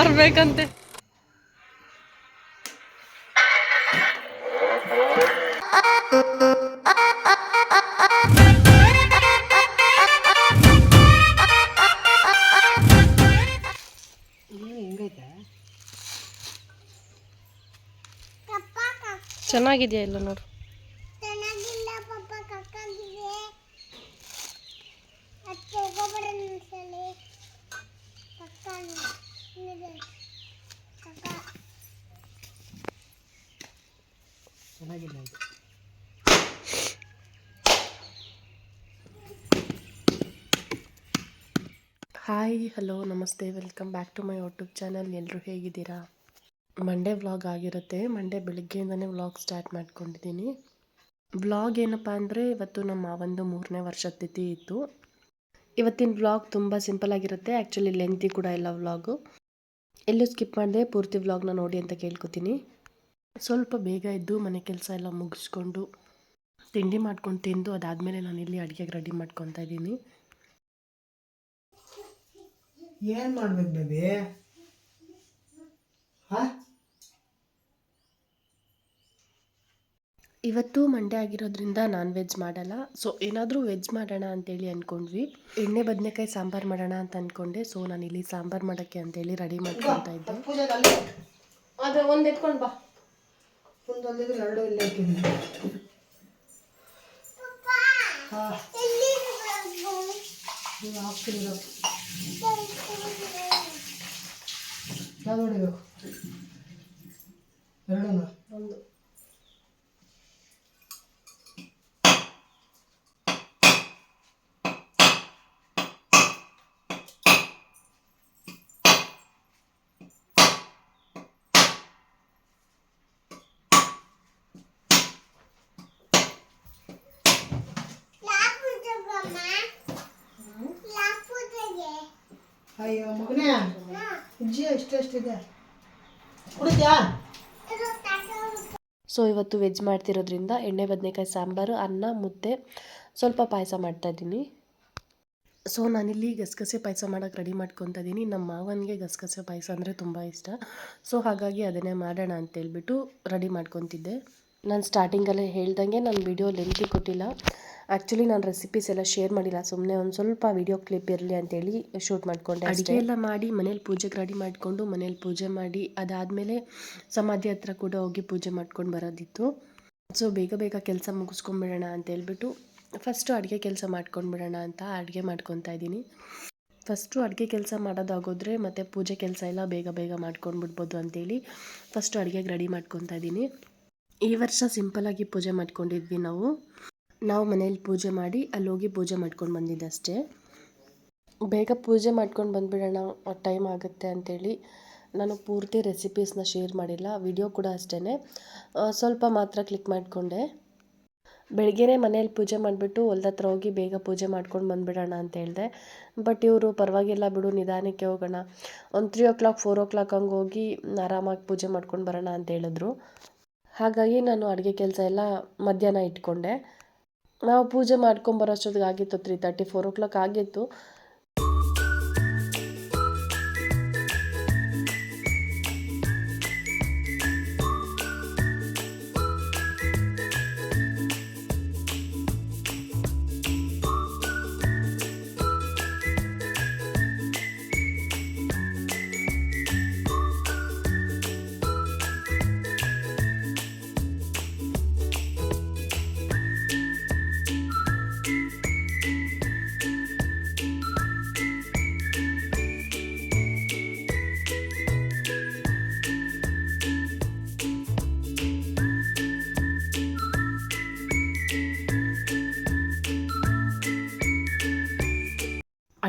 ಮಾರ್ಬೇಕಂತೆ ಚೆನ್ನಾಗಿದೆಯಾ ಇಲ್ಲ ನೋಡು ಚೆನ್ನಾಗಿಲ್ಲ ಪಾಪ ಕಕ್ಕಾಗಿದೆ ಅದು ತಗೋಬೇಡ ನಿಲ್ಸಲಿ ಕಕ್ಕ ಇದೆ ಕಕ್ಕ ಚೆನ್ನಾಗಿಲ್ಲ ಇದು. ಹಾಯ್, ಹಲೋ, ನಮಸ್ತೆ. Welcome back to my YouTube channel. ಎಲ್ಲರೂ ಹೇಗಿದ್ದೀರಾ? ಮಂಡೇ ವ್ಲಾಗ್ ಆಗಿರುತ್ತೆ. ಮಂಡೇ ಬೆಳಗ್ಗೆಯಿಂದನೇ ವ್ಲಾಗ್ ಸ್ಟಾರ್ಟ್ ಮಾಡ್ಕೊಂಡಿದ್ದೀನಿ. ವ್ಲಾಗ್ ಏನಪ್ಪ ಅಂದರೆ, ಇವತ್ತು ನಮ್ಮ ಒಂದು ಮೂರನೇ ವರ್ಷದ ತಿಥಿ ಇತ್ತು. ಇವತ್ತಿನ ವ್ಲಾಗ್ ತುಂಬ ಸಿಂಪಲ್ ಆಗಿರುತ್ತೆ. ಆ್ಯಕ್ಚುಲಿ ಲೆಂತಿ ಕೂಡ ಇಲ್ಲ ವ್ಲಾಗು. ಎಲ್ಲೂ ಸ್ಕಿಪ್ ಮಾಡಿದೆ ಪೂರ್ತಿ ವ್ಲಾಗ್ನ ನೋಡಿ ಅಂತ ಕೇಳ್ಕೊತೀನಿ. ಸ್ವಲ್ಪ ಬೇಗ ಎದ್ದು ಮನೆ ಕೆಲಸ ಎಲ್ಲ ಮುಗಿಸ್ಕೊಂಡು ತಿಂಡಿ ಮಾಡ್ಕೊಂಡು ತಿಂದು ಅದಾದಮೇಲೆ ನಾನು ಇಲ್ಲಿ ಅಡುಗೆಗೆ ರೆಡಿ ಮಾಡ್ಕೊತಾ ಇದ್ದೀನಿ. ಏನು ಮಾಡ್ಬೇಕು ಬೇಬಿ? ಹಾ? ಇವತ್ತು ಮಂಡೆ ಆಗಿರೋದ್ರಿಂದ ನಾನ್ ವೆಜ್ ಮಾಡಲ್ಲ. ಸೊ ಏನಾದರೂ ವೆಜ್ ಮಾಡೋಣ ಅಂತೇಳಿ ಅಂದ್ಕೊಂಡ್ವಿ ಎಣ್ಣೆ ಬದನೆಕಾಯಿ ಸಾಂಬಾರು ಮಾಡೋಣ ಅಂತ ಅಂದ್ಕೊಂಡೆ ಸೊ ನಾನು ಇಲ್ಲಿ ಸಾಂಬಾರು ಮಾಡೋಕ್ಕೆ ಅಂತೇಳಿ ರೆಡಿ ಮಾಡ್ಕೊತಾ ಇದ್ದೆ. ಪೂಜೆಗೆ ಅಲ್ಲೇ ಅದು ಒಂದು ಎತ್ಕೊಂಡು ಬಾ ಒಂದು ಅಲ್ಲಿದ್ರೆ ಎರಡು ಇಲ್ಲೇ ಇಟ್ಟಿದ್ದೀನಿ ಹಾಂ ನೀವು ಹಾಕ್ತೀನಿ ಯಾವ್ದು ಹೊಡಿಬೇಕು ಎರಡೂ ಒಂದು ಅಯ್ಯೋ, ಮಗನೇ. ಅಜ್ಜಿ ಎಷ್ಟೆಷ್ಟಿದೆ ಕುಡಿದ್ಯಾ ಸೊ, ಇವತ್ತು ವೆಜ್ ಮಾಡ್ತಿರೋದ್ರಿಂದ ಎಣ್ಣೆ, ಬದನೆಕಾಯಿ, ಸಾಂಬಾರು, ಅನ್ನ, ಮುದ್ದೆ ಸ್ವಲ್ಪ ಪಾಯಸ ಮಾಡ್ತಾಯಿದ್ದೀನಿ ಸೊ, ನಾನಿಲ್ಲಿ ಗಸಗಸೆ ಪಾಯಸ ಮಾಡೋಕ್ಕೆ ರೆಡಿ ಮಾಡ್ಕೊತಾ ಇದ್ದೀನಿ. ನಮ್ಮ ಮಾವನಿಗೆ ಗಸಗಸೆ ಪಾಯಸ ಅಂದರೆ ತುಂಬ ಇಷ್ಟ. ಸೊ, ಹಾಗಾಗಿ ಅದನ್ನೇ ಮಾಡೋಣ ಅಂತೇಳ್ಬಿಟ್ಟು ರೆಡಿ ಮಾಡ್ಕೊತಿದ್ದೆ. ನಾನು ಸ್ಟಾರ್ಟಿಂಗಲ್ಲೇ ಹೇಳ್ದಂಗೆ ನಾನು ವಿಡಿಯೋ ಲೆಂತಿ ಕೊಟ್ಟಿಲ್ಲ. ಆ್ಯಕ್ಚುಲಿ ನಾನು ರೆಸಿಪೀಸ್ ಎಲ್ಲ ಶೇರ್ ಮಾಡಿಲ್ಲ. ಸುಮ್ಮನೆ ಒಂದು ಸ್ವಲ್ಪ ವಿಡಿಯೋ ಕ್ಲಿಪ್ ಇರಲಿ ಅಂತೇಳಿ ಶೂಟ್ ಮಾಡ್ಕೊಂಡೆ ಅಡುಗೆ ಎಲ್ಲ ಮಾಡಿ, ಮನೇಲಿ ಪೂಜೆಗೆ ರೆಡಿ ಮಾಡಿಕೊಂಡು ಮನೇಲಿ ಪೂಜೆ ಮಾಡಿ, ಅದಾದಮೇಲೆ ಸಮಾಧಿ ಹತ್ರ ಕೂಡ ಹೋಗಿ ಪೂಜೆ ಮಾಡ್ಕೊಂಡು ಬರೋದಿತ್ತು. ಸೊ ಬೇಗ ಬೇಗ ಕೆಲಸ ಮುಗಿಸ್ಕೊಂಬಿಡೋಣ ಅಂತ ಹೇಳ್ಬಿಟ್ಟು ಫಸ್ಟು ಅಡುಗೆ ಕೆಲಸ ಮಾಡ್ಕೊಂಡ್ಬಿಡೋಣ ಅಂತ ಅಡುಗೆ ಮಾಡ್ಕೊತಾ ಇದ್ದೀನಿ. ಫಸ್ಟು ಅಡುಗೆ ಕೆಲಸ ಮಾಡೋದಾಗೋದ್ರೆ ಮತ್ತು ಪೂಜೆ ಕೆಲಸ ಎಲ್ಲ ಬೇಗ ಬೇಗ ಮಾಡ್ಕೊಂಡು ಬಿಡ್ಬೋದು ಅಂತೇಳಿ ಫಸ್ಟು ಅಡುಗೆಗೆ ರೆಡಿ ಮಾಡ್ಕೊತಾ ಇದ್ದೀನಿ. ಈ ವರ್ಷ ಸಿಂಪಲಾಗಿ ಪೂಜೆ ಮಾಡ್ಕೊಂಡಿದ್ವಿ ನಾವು. ನಾವು ಮನೇಲಿ ಪೂಜೆ ಮಾಡಿ ಅಲ್ಲಿ ಹೋಗಿ ಪೂಜೆ ಮಾಡ್ಕೊಂಡು ಬಂದಿದ್ದೆ ಅಷ್ಟೇ. ಬೇಗ ಪೂಜೆ ಮಾಡ್ಕೊಂಡು ಬಂದುಬಿಡೋಣ ಟೈಮ್ ಆಗುತ್ತೆ ಅಂತೇಳಿ ನಾನು ಪೂರ್ತಿ ರೆಸಿಪೀಸ್ನ ಶೇರ್ ಮಾಡಿಲ್ಲ ವಿಡಿಯೋ ಕೂಡ ಅಷ್ಟೇ ಸ್ವಲ್ಪ ಮಾತ್ರ ಕ್ಲಿಕ್ ಮಾಡಿಕೊಂಡೆ. ಬೆಳಗ್ಗೆನೇ ಮನೇಲಿ ಪೂಜೆ ಮಾಡಿಬಿಟ್ಟು ಹೊಲ್ದ ಹತ್ರ ಹೋಗಿ ಬೇಗ ಪೂಜೆ ಮಾಡ್ಕೊಂಡು ಬಂದುಬಿಡೋಣ ಅಂತ ಹೇಳಿದೆ. ಬಟ್ ಇವರು ಪರವಾಗಿಲ್ಲ ಬಿಡು, ನಿಧಾನಕ್ಕೆ ಹೋಗೋಣ. ಒಂದು three o'clock four o'clock ಹಂಗೆ ಹೋಗಿ ಆರಾಮಾಗಿ ಪೂಜೆ ಮಾಡ್ಕೊಂಡು ಬರೋಣ ಅಂತ ಹೇಳಿದ್ರು. ಹಾಗಾಗಿ ನಾನು ಅಡುಗೆ ಕೆಲಸ ಎಲ್ಲ ಮಧ್ಯಾಹ್ನ ಇಟ್ಕೊಂಡೆ. ನಾವು ಪೂಜೆ ಮಾಡ್ಕೊಂಬರೋಷ್ಟೊತ್ತಿಗೆ ಆಗಿತ್ತು three thirty four o'clock ಆಗಿತ್ತು.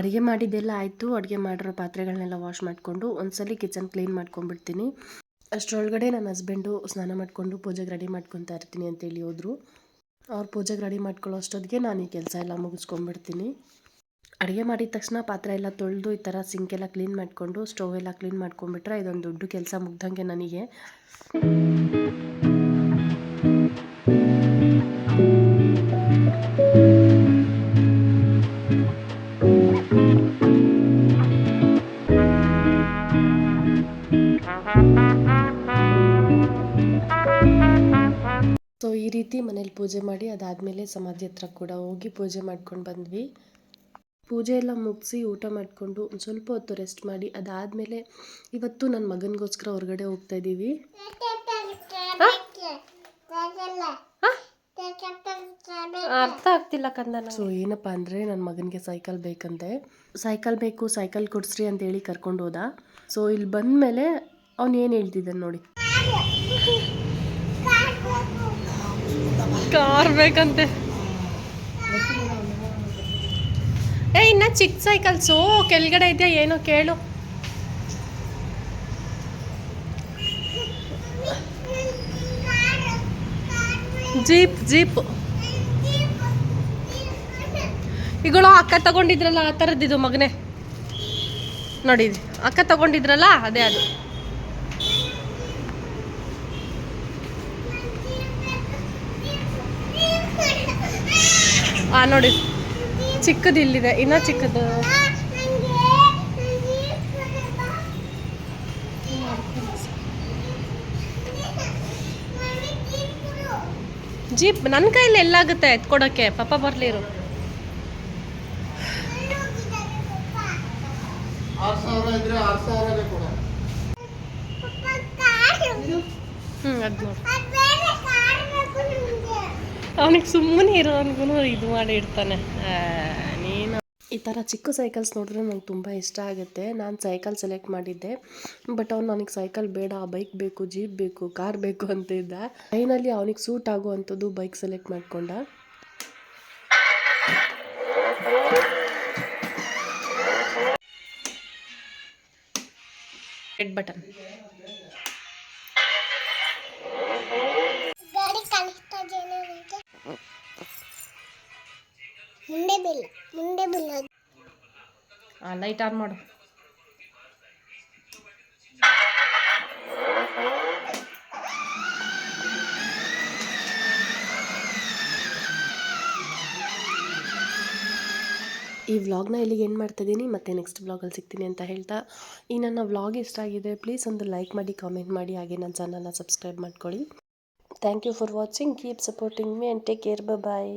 ಅಡುಗೆ ಮಾಡಿದ್ದೆಲ್ಲ ಆಯಿತು. ಅಡುಗೆ ಮಾಡಿರೋ ಪಾತ್ರೆಗಳನ್ನೆಲ್ಲ ವಾಶ್ ಮಾಡಿಕೊಂಡು ಒಂದ್ಸಲಿ ಕಿಚನ್ ಕ್ಲೀನ್ ಮಾಡ್ಕೊಂಡ್ಬಿಡ್ತೀನಿ. ಅಷ್ಟರೊಳಗಡೆ ನನ್ನ ಹಸ್ಬೆಂಡು ಸ್ನಾನ ಮಾಡಿಕೊಂಡು ಪೂಜೆಗೆ ರೆಡಿ ಮಾಡ್ಕೊತಾ ಇರ್ತೀನಿ ಅಂತೇಳಿ ಹೋದರು. ಅವ್ರು ಪೂಜೆಗೆ ರೆಡಿ ಮಾಡ್ಕೊಳ್ಳೋ ಅಷ್ಟೊತ್ತಿಗೆ ನಾನು ಈ ಕೆಲಸ ಎಲ್ಲ ಮುಗಿಸ್ಕೊಂಡ್ಬಿಡ್ತೀನಿ. ಅಡುಗೆ ಮಾಡಿದ ತಕ್ಷಣ ಪಾತ್ರೆ ಎಲ್ಲ ತೊಳೆದು ಈ ಥರ ಸಿಂಕೆಲ್ಲ ಕ್ಲೀನ್ ಮಾಡಿಕೊಂಡು ಸ್ಟವ್ ಎಲ್ಲ ಕ್ಲೀನ್ ಮಾಡ್ಕೊಂಡ್ಬಿಟ್ರೆ ಇದೊಂದು ದೊಡ್ಡ ಕೆಲಸ ಮುಗ್ದಂಗೆ ನನಗೆ. ರೀತಿ ಮನೇಲಿ ಪೂಜೆ ಮಾಡಿ ಅದಾದಮೇಲೆ ಸಮಾಧಿ ಹತ್ರ ಕೂಡ ಹೋಗಿ ಪೂಜೆ ಮಾಡ್ಕೊಂಡು ಬಂದ್ವಿ. ಪೂಜೆ ಎಲ್ಲ ಮುಗಿಸಿ ಊಟ ಮಾಡಿಕೊಂಡು ಒಂದು ಸ್ವಲ್ಪ ಹೊತ್ತು ರೆಸ್ಟ್ ಮಾಡಿ ಅದಾದಮೇಲೆ ಇವತ್ತು ನನ್ನ ಮಗನಿಗೋಸ್ಕರ ಹೊರಗಡೆ ಹೋಗ್ತಾ ಇದ್ದೀವಿ ಅರ್ಥ ಆಗ್ತಿಲ್ಲ ಕಂದ ಸೊ ಏನಪ್ಪ ಅಂದರೆ ನನ್ನ ಮಗನಿಗೆ ಸೈಕಲ್ ಬೇಕಂತೆ. ಸೈಕಲ್ ಬೇಕು ಸೈಕಲ್ ಕೊಡಿಸ್ರಿ ಅಂತೇಳಿ ಕರ್ಕೊಂಡು ಹೋದ. ಸೊ ಇಲ್ಲಿ ಬಂದಮೇಲೆ ಅವ್ನು ಏನು ಹೇಳ್ತಿದ್ದಾನೆ ನೋಡಿ. ಕಾರ್ ಬೇಕಂತೆ. ಏ, ಇನ್ನ ಚಿಕ್ಕ ಸೈಕಲ್ಸು ಕೆಳಗಡೆ ಇದೆಯಾ ಏನೋ ಕೇಳು. ಜೀಪ್ ಜೀಪ್ ಈಗಳು ಅಕ್ಕ ತಗೊಂಡಿದ್ರಲ್ಲ, ಆ ಥರದ್ದಿದು ಮಗನೇ. ನೋಡಿ ಇದು. ಅಕ್ಕ ತಗೊಂಡಿದ್ರಲ್ಲ, ಅದೇ ಅದು. ಆ ನೋಡಿ. ಚಿಕ್ಕದು ಇಲ್ಲಿದೆ. ಇನ್ನ ಚಿಕ್ಕದು. ಜೀಪ್ ನನ್ನ ಕೈಯಲ್ಲಿ ಎಲ್ಲಾಗುತ್ತೆ ಎತ್ಕೊಡೋಕ್ಕೆ ಪಾಪ ಬರ್ಲಿರು ಹ್ಮ್ ಹ್ಞೂ ಅದು ನೋಡಿ. ಅವನಿಗೆ ಸುಮ್ಮನೆ ಇರೋನ್ಗೂ ಇದು ಮಾಡಿ ಇಡ್ತಾನೆ. ನೀನು. ಈ ಥರ ಚಿಕ್ಕ ಸೈಕಲ್ಸ್ ನೋಡಿದ್ರೆ ನಂಗೆ ತುಂಬ ಇಷ್ಟ ಆಗುತ್ತೆ. ನಾನು ಸೈಕಲ್ ಸೆಲೆಕ್ಟ್ ಮಾಡಿದ್ದೆ. ಬಟ್ ಅವ್ನು ನನಗೆ ಸೈಕಲ್ ಬೇಡ ಬೈಕ್ ಬೇಕು ಜೀಪ್ ಬೇಕು ಕಾರ್ ಬೇಕು ಅಂತ ಇದ್ದ ಫೈನಲಿ ಅವನಿಗೆ ಸೂಟ್ ಆಗುವಂಥದ್ದು ಬೈಕ್ ಸೆಲೆಕ್ಟ್ ಮಾಡಿಕೊಂಡ. ರೆಡ್ ಬಟನ್ ಗಾಡಿ ಮುಂದೆ ಬಿಲ್ಲ ಮುಂದೆ ಬಿಲ್ಲ ಆ ಲೈಟ್ ಆನ್ ಮಾಡು. ಈ ವ್ಲಾಗ್ನ ಇಲ್ಲಿಗೆ ಏನು ಮಾಡ್ತಿದ್ದೀನಿ ಮತ್ತೆ ನೆಕ್ಸ್ಟ್ ವ್ಲಾಗಲ್ಲಿ ಸಿಗ್ತೀನಿ ಅಂತ ಹೇಳ್ತಾ. ಈ ನನ್ನ ವ್ಲಾಗ್ ಇಷ್ಟ ಆಗಿದೆ ಪ್ಲೀಸ್ ಒಂದು ಲೈಕ್ ಮಾಡಿ ಕಾಮೆಂಟ್ ಮಾಡಿ ಹಾಗೆ ನನ್ನ ಚಾನಲ್ನ ಸಬ್ಸ್ಕ್ರೈಬ್ ಮಾಡ್ಕೊಳ್ಳಿ. Thank you for watching keep supporting me and take care bye